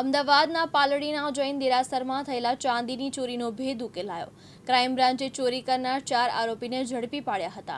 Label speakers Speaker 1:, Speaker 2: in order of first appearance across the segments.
Speaker 1: અમદાવાદના પાલડીના જૈન દેરાસરમાં થયેલા ચાંદીની ચોરીનો ભેદ ઉકેલાયો. ક્રાઇમ બ્રાન્ચે ચોરી કરનાર ચાર આરોપીને ઝડપી પાડ્યા હતા.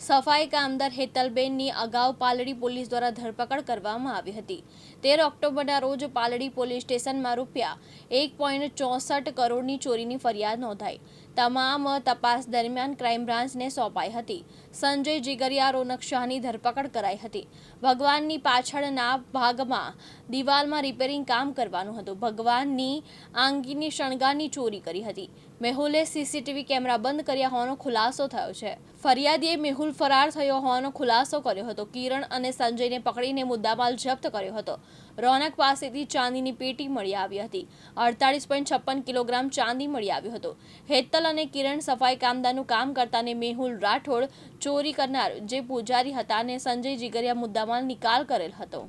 Speaker 1: સફાઈ કામદાર હેતલબેનની અગાઉ પાલડી પોલીસ દ્વારા ધરપકડ કરવામાં આવી હતી. તેર ઓક્ટોબરના રોજ પાલડી પોલીસ સ્ટેશનમાં રૂપિયા એક પોઈન્ટ ચોસઠ કરોડની ચોરીની ફરિયાદ નોંધાઈ. તમામ તપાસ દરમિયાન ક્રાઇમ બ્રાન્ચને સોંપાઈ હતી. સંજય જીગરિયા, રોનક શાહની ધરપકડ કરાઈ હતી. ભગવાનની પાછળના ભાગમાં દિવાલમાં રિપેરિંગ કામ કરવાનું હતું. ભગવાનની આંગીની શણગારની ચોરી કરી હતી. મેહુલે સીસીટીવી કેમેરા બંધ કર્યા હોવાનો ખુલાસો થયો છે. ફરિયાદીએ મેહુલ ફરાર થયો હોવાનો ખુલાસો કર્યો હતો. કિરણ અને સંજયને પકડીને મુદ્દામાલ જપ્ત કર્યો હતો. રોનક પાસેથી ચાંદીની પેટી મળી આવી હતી. અડતાલીસ પોઈન્ટ છપ્પન કિલોગ્રામ ચાંદી મળી આવ્યું હતું. હેતલ અને કિરણ સફાઈ કામદારનું કામ કરતાને મેહુલ રાઠોડ ચોરી કરનાર જે પૂજારી હતા અને સંજય જીગરિયા મુદ્દામાં નિકાલ કરેલ હતો.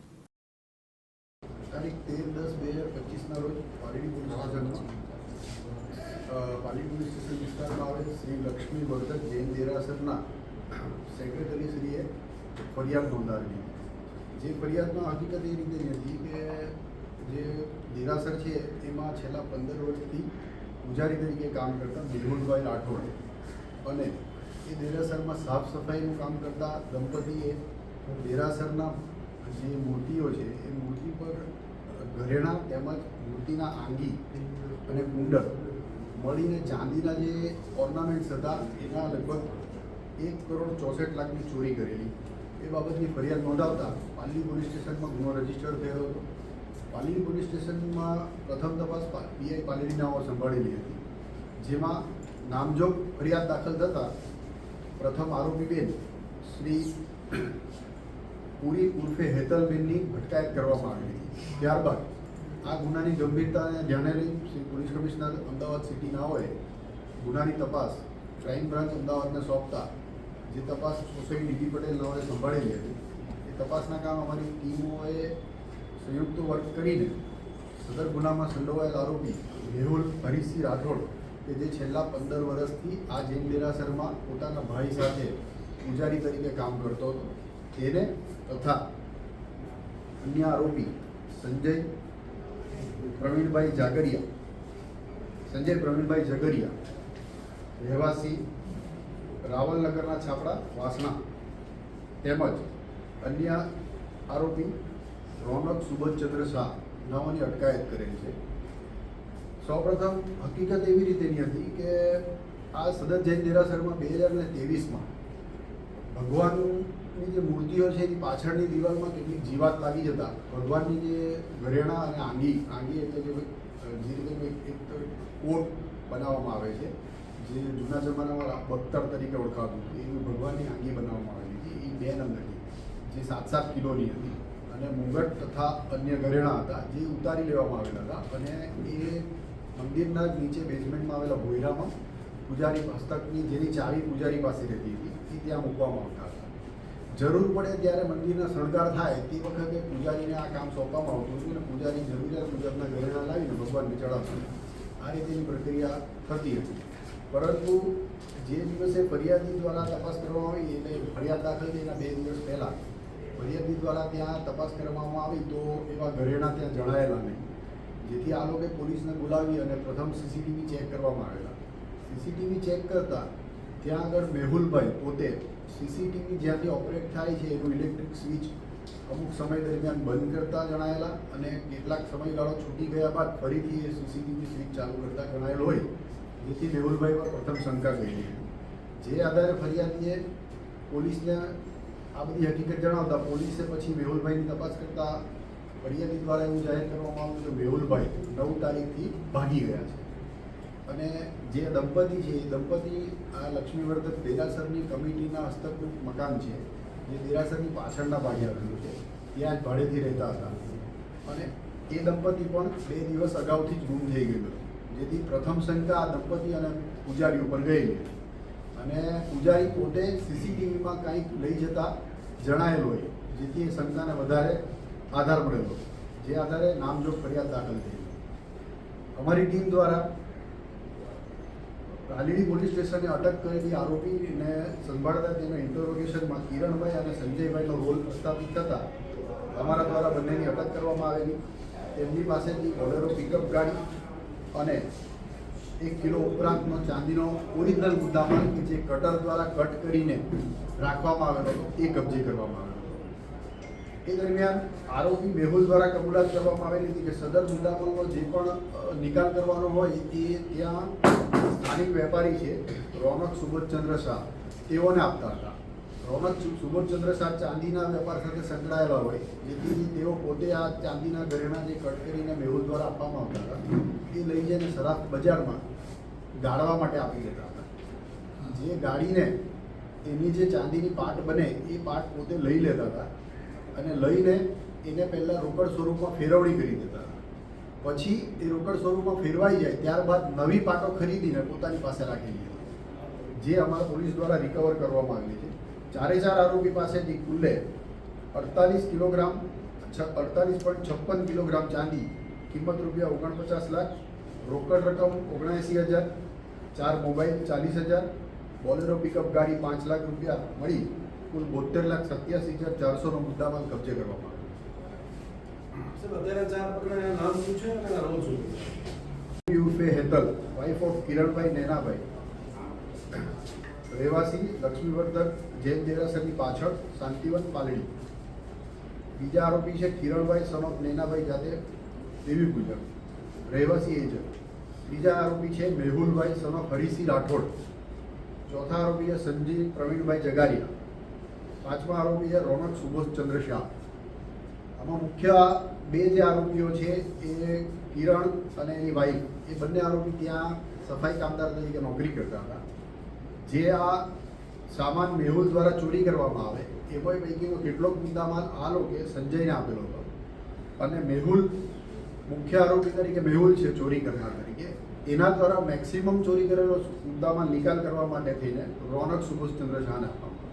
Speaker 2: જે ફરિયાદમાં હકીકત એ રીતે હતી કે જે દેરાસર છે, એમાં છેલ્લા પંદર વર્ષથી પૂજારી તરીકે કામ કરતા મેહુલભાઈ રાઠોડ. અને એ દેરાસરમાં સાફ સફાઈનું કામ કરતા દંપતીએ દેરાસરના જે મૂર્તિઓ છે, એ મૂર્તિ પર ઘરેણાં તેમજ મૂર્તિના આંગી અને કુંડળ મળીને ચાંદીના જે ઓર્નામેન્ટ્સ હતા, એના લગભગ એક કરોડ ચોસઠ લાખની ચોરી કરેલી. એ બાબતની ફરિયાદ નોંધાવતા પાલી પોલીસ સ્ટેશનમાં ગુનો રજિસ્ટર થયો હતો. પાલડી પોલીસ સ્ટેશનમાં પ્રથમ તપાસ પીઆઈ પાલડીનાઓ સંભાળેલી હતી. જેમાં નામજોગ ફરિયાદ દાખલ થતાં પ્રથમ આરોપી બેન શ્રી પૂરી ઉર્ફે હેતલબેનની ભટકાયત કરવામાં આવી હતી. ત્યારબાદ આ ગુનાની ગંભીરતાને ધ્યાને લઈ શ્રી પોલીસ કમિશનર અમદાવાદ સિટીનાઓએ ગુનાની તપાસ ક્રાઇમ બ્રાન્ચ અમદાવાદને સોંપતા જે તપાસ સોસાયટી ડીડી પટેલ નાઓએ સંભાળેલી હતી, એ તપાસના કામ અમારી ટીમોએ સંયુક્ત વર્ક કરીને સદર ગુનામાં સંડોવાયેલ આરોપી મેહુલ હરીશસિંહ રાઠોડ કે જે છેલ્લા પંદર વર્ષથી આ જૈન દેરાસરમાં પોતાના ભાઈ સાથે પૂજારી તરીકે કામ કરતો હતો. તેને તથા અન્ય આરોપી સંજય પ્રવીણભાઈ જાગરિયા સંજય પ્રવીણભાઈ જગરિયા રહેવાસી રાવલનગરના છાપડા વાસણા તેમજ અન્ય આરોપી રોનક સુબોધચંદ્ર શાહ નાઓની અટકાયત કરેલ છે. સૌપ્રથમ હકીકત એવી રીતેની હતી કે આ સદત જૈન દેરાસરમાં બે હજાર ને ત્રેવીસમાં ભગવાનની જે મૂર્તિઓ છે એની પાછળની દિવાલમાં કેટલીક જીવાત લાગી જતા ભગવાનની જે ઘરેણા અને આંગી આંગી એટલે ભાઈ જે રીતે એક કોટ બનાવવામાં આવે છે, જે જૂના જમાનામાં બખ્તર તરીકે ઓળખાતું એવી ભગવાનની આંગી બનાવવામાં આવેલી હતી. એ બે નંગ જે સાત સાત કિલોની હતી. અને મુંગટ તથા અન્ય ઘરેણા હતા, જે ઉતારી લેવામાં આવેલા હતા. અને એ મંદિરના જ નીચે બેઝમેન્ટમાં આવેલા ભોયરામાં પૂજારી હસ્તકની જેની ચાવી પૂજારી પાસે રહેતી હતી, એ ત્યાં મૂકવામાં આવતા હતા. જરૂર પડે ત્યારે મંદિરના શણગાર થાય, તે વખતે પૂજારીને આ કામ સોંપવામાં આવતું હતું અને પૂજારી જરૂરિયાત મુજબના ઘરેણા લાવીને ભગવાનને ચડાવતા આ રીતેની પ્રક્રિયા થતી હતી. પરંતુ જે દિવસે ફરિયાદી દ્વારા તપાસ કરવામાં આવી, એટલે ફરિયાદ દાખલ થઈ એના બે દિવસ પહેલાં ફરિયાદી દ્વારા ત્યાં તપાસ કરવામાં આવી તો એવા ઘરેણા ત્યાં જણાયેલા નહીં. જેથી આ લોકોએ પોલીસને બોલાવી અને પ્રથમ સીસીટીવી ચેક કરવામાં આવેલા. સીસીટીવી ચેક કરતા ત્યાં આગળ મેહુલભાઈ પોતે સીસીટીવી જ્યાંથી ઓપરેટ થાય છે એનું ઇલેક્ટ્રિક સ્વિચ અમુક સમય દરમિયાન બંધ કરતા જણાયેલા અને કેટલાક સમયગાળો છૂટી ગયા બાદ ફરીથી એ સીસીટીવી સ્વિચ ચાલુ કરતા જણાયેલ હોય, જેથી મેહુલભાઈ પર પ્રથમ શંકા ગઈ જે આધારે ફરિયાદીએ પોલીસને આ બધી હકીકત જણાવતા પોલીસે પછી મેહુલભાઈની તપાસ કરતા ફરિયાદી દ્વારા એવું જાહેર કરવામાં આવ્યું કે મેહુલભાઈ નવ તારીખથી ભાગી ગયા છે. અને જે દંપતી છે, એ દંપતી આ લક્ષ્મીવર્ધક દેરાસરની કમિટીના હસ્તકનું મકાન છે, જે દેરાસરની પાછળના ભાગે આવેલું છે, ત્યાં જ ભાડેથી રહેતા હતા. અને એ દંપતી પણ બે દિવસ અગાઉથી જ ગુમ થઈ ગયેલું. જેથી પ્રથમ શંકા આ દંપતી અને પૂજારી ઉપર ગયેલી. અને પૂજારી પોતે સીસીટીવીમાં કંઈક લઈ જતા જણાયેલ હોય, જેથી એ શંકાને વધારે આધાર મળેલો જે આધારે નામજોગ ફરિયાદ દાખલ થઈ અમારી ટીમ દ્વારા હાલીડી પોલીસ સ્ટેશને અટક કરેલી આરોપીને સંભાળતા તેના ઇન્ટરોગેશનમાં કિરણભાઈ અને સંજયભાઈનો રોલ પ્રસ્થાપિત થતાં અમારા દ્વારા બંનેની અટક કરવામાં આવેલી. તેમની પાસેથી બોલેરો પિકઅપ ગાડી અને એક કિલો ઉપરાંતનો ચાંદીનો ઓરિજિનલ મુદ્દામાલ કે જે કટર દ્વારા કટ કરીને રાખવામાં આવેલો હતો એ કબજે કરવામાં આવેલો એ દરમિયાન આરોપી મેહુલ દ્વારા કબૂલાત કરવામાં આવેલી હતી કે સદર મુદ્દામાલનો જે પણ નિકાલ કરવાનો હોય એ ત્યાં સ્થાનિક વેપારી છે રોનક સુબોધચંદ્ર શાહ. તેઓને આપતા હતા. રોનક સુબોધચંદ્ર શાહ ચાંદીના વેપાર સાથે સંકળાયેલા હોય, જેથી તેઓ પોતે આ ચાંદીના ઘરેણા જે કટ કરીને મેહુલ દ્વારા આપવામાં આવતા હતા, એ લઈ જઈને સરાફ બજારમાં ગાળવા માટે આપી દેતા હતા. જે ગાડીને એની જે ચાંદીની પાટ બને, એ પાટ પોતે લઈ લેતા હતા અને લઈને એને પહેલાં રોકડ સ્વરૂપમાં ફેરવણી કરી દેતા હતા. પછી એ રોકડ સ્વરૂપમાં ફેરવાઈ જાય, ત્યારબાદ નવી પાટો ખરીદીને પોતાની પાસે રાખી લીધી જે અમારા પોલીસ દ્વારા રિકવર કરવામાં આવેલી છે. ચારે ચાર આરોપી પાસેથી કુલ્લે અડતાલીસ કિલોગ્રામ અડતાલીસ પોઈન્ટ છપ્પન કિલોગ્રામ ચાંદી કિંમત રૂપિયા ઓગણપચાસ લાખ રોકડ રકમ ઓગણએંસી હજાર ચાર મોબાઈલ ચાલીસ હજાર બોલેરો પિકઅપ ગાડી પાંચ લાખ રૂપિયા મળી કુલ બોતેર લાખ સત્યાસી હજાર ચારસોનો મુદ્દામાલ કબજે કરવામાં આવ્યો. Hetal wife of Kiranbhai Nenabhai. રહેવાસી લક્ષ્મીવર્ધક જૈન દેરાસરની પાછળ શાંતિવન પાલડી. બીજા આરોપી છે કિરણભાઈ સનફ નૈનાભાઈ જાતે દેવી પૂજક. રહેવાસી એજ ત્રીજા આરોપી છે મેહુલભાઈ સનફ હરિસિંહ રાઠોડ. ચોથા આરોપી છે સંજીવ પ્રવીણભાઈ જગારિયા. પાંચમા આરોપી છે રોનક સુભોષચંદ્ર શાહ. આમાં મુખ્ય બે જે આરોપીઓ છે એ કિરણ અને એની વાઈફ એ બંને આરોપી ત્યાં સફાઈ કામદાર તરીકે નોકરી કરતા હતા. જે આ સામાન મેહુલ દ્વારા ચોરી કરવામાં આવે એમાં પૈકીનો કેટલોક મુદ્દામાલ આ લોકોએ સંજયને આપેલો હતો. અને મેહુલ મુખ્ય આરોપી તરીકે મેહુલ છે ચોરી કરનાર તરીકે. એના દ્વારા મેક્સિમમ ચોરી કરેલો મુદ્દામાં નિકાલ કરવા માટે થઈને રોનક સુભાષચંદ્ર ઝાને આપવામાં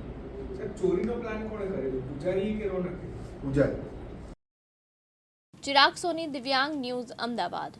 Speaker 2: આવ્યો.
Speaker 3: ચોરીનો પ્લાન કોણે કરેલો? પૂજારી કે રોનક?
Speaker 2: પૂજારી.
Speaker 1: ચિરાગ સોની દિવ્યાંગ ન્યૂઝ અમદાવાદ.